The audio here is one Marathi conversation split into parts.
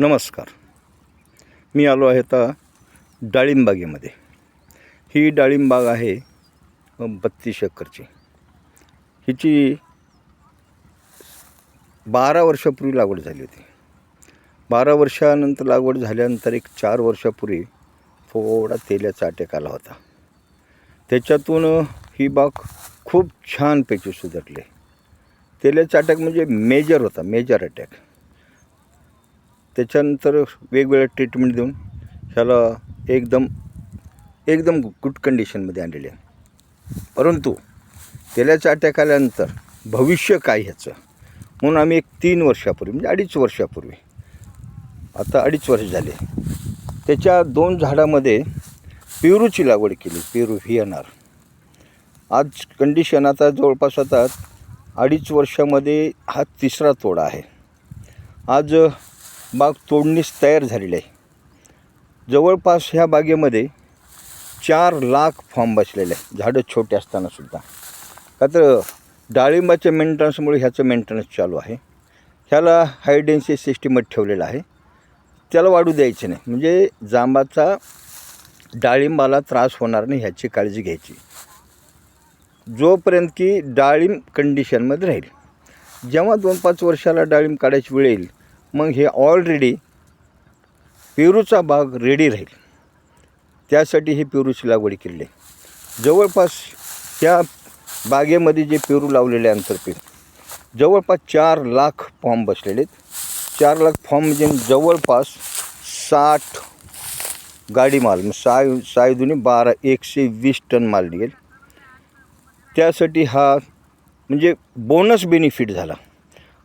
नमस्कार. मी आलो आहे आता डाळिंबागेमध्ये. ही डाळिंबाग आहे बत्तीस एकरची. हिची बारा वर्षापूर्वी लागवड झाली होती. बारा वर्षानंतर लागवड झाल्यानंतर एक चार वर्षापूर्वी थोडा तेलाचा अटॅक आला होता. त्याच्यातून ही बाग खूप छानपैकी सुधारली. तेलाचा अटॅक म्हणजे मेजर होता मेजर अटॅक. त्याच्यानंतर वेगवेगळ्या ट्रीटमेंट देऊन ह्याला एकदम एकदम गुड कंडिशनमध्ये आणलेले आहे. परंतु तेलाचा अटॅक आल्यानंतर भविष्य काय ह्याचं? म्हणून आम्ही एक तीन वर्षापूर्वी म्हणजे अडीच वर्षापूर्वी आता अडीच वर्ष झाले. त्याच्या दोन झाडामध्ये पेरूची लागवड केली पेरू व्ही एन आर आज कंडिशन आता जवळपास आता अडीच वर्षामध्ये हा तिसरा तोडा आहे. आज बाग तोडणीस तयार झालेली आहे. जवळपास ह्या बागेमध्ये चार लाख फॉर्म बसलेले आहे झाडं छोटे असतानासुद्धा का तर डाळिंबाच्या मेंटेनन्समुळे ह्याचं मेंटेनन्स चालू आहे. ह्याला हायडेन्सी सिस्टीममध्ये ठेवलेलं आहे. त्याला वाढू द्यायचे नाही. म्हणजे जांबाचा डाळिंबाला त्रास होणार नाही ह्याची काळजी घ्यायची. जोपर्यंत की डाळिंब कंडिशनमध्ये राहील. जेव्हा दोन पाच वर्षाला डाळिंब काढायची वेळ येईल मग हे ऑलरेडी पेरूचा बाग रेडी राहील. त्यासाठी ही पेरूची लागवड केलेली आहे जवळपास त्या बागेमध्ये जे पेरू लावलेले आंतरपीक जवळपास चार लाख फॉर्म बसलेले आहेत. चार लाख फॉर्म म्हणजे जवळपास साठ गाडी माल मग साय सायदुनी बारा एकशे वीस टन माल निघेल. त्यासाठी हा म्हणजे बोनस बेनिफिट झाला.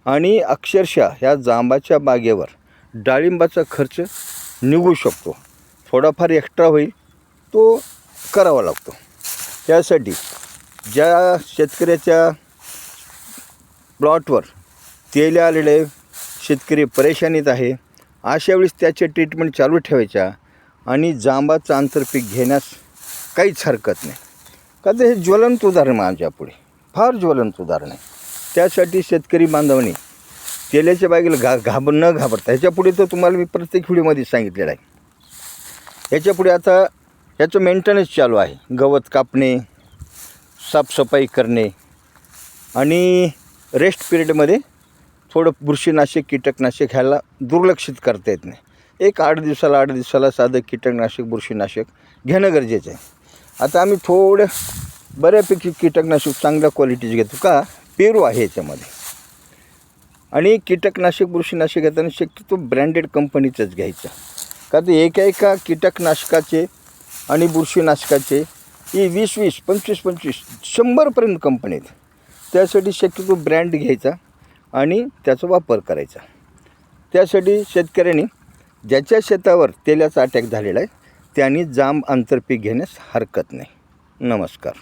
आणि अक्षरशः ह्या जांबाच्या बागेवर डाळिंबाचा खर्च निघू शकतो. थोडाफार एक्स्ट्रा होईल तो करावा लागतो. त्यासाठी ज्या शेतकऱ्याच्या प्लॉटवर तेल आलेले शेतकरी परेशानीत आहे अशा वेळेस त्याचे ट्रीटमेंट चालू ठेवायच्या आणि जांबाचं आंतरपीक घेण्यास काहीच हरकत नाही. का तर हे ज्वलंत उदाहरण माझ्यापुढे. फार ज्वलंत उदाहरण आहे. त्यासाठी शेतकरी बांधवांनी तेलाच्या बागेला घा घाब न घाबरता. ह्याच्यापुढे तर तुम्हाला मी प्रत्येक व्हिडिओमध्ये सांगितलेलं आहे. ह्याच्यापुढे आता ह्याचं मेंटेनन्स चालू आहे. गवत कापणे साफसफाई करणे आणि रेस्ट पिरियडमध्ये थोडं बुरशीनाशक कीटकनाशक ह्याला दुर्लक्षित करता येत नाही. एक आठ दिवसाला आठ दिवसाला साधं कीटकनाशक बुरशीनाशक घेणं गरजेचं आहे. आता आम्ही थोडं बऱ्यापैकी कीटकनाशक चांगल्या क्वालिटीचे घेतो. का? पेरू आहे याच्यामध्ये. आणि कीटकनाशक बुरशीनाशक घेताना शक्यतो ब्रँडेड कंपनीचंच घ्यायचं. कारण एका एका कीटकनाशकाचे आणि बुरशीनाशकाचे ही वीस वीस पंचवीस पंचवीस शंभरपर्यंत कंपनी आहेत. त्यासाठी शक्यतो ब्रँड घ्यायचा आणि त्याचा वापर करायचा. त्यासाठी शेतकऱ्यांनी ज्याच्या शेतावर तेलाचा अटॅक झालेला आहे त्यांनी जांब आंतरपीक घेण्यास हरकत नाही. नमस्कार.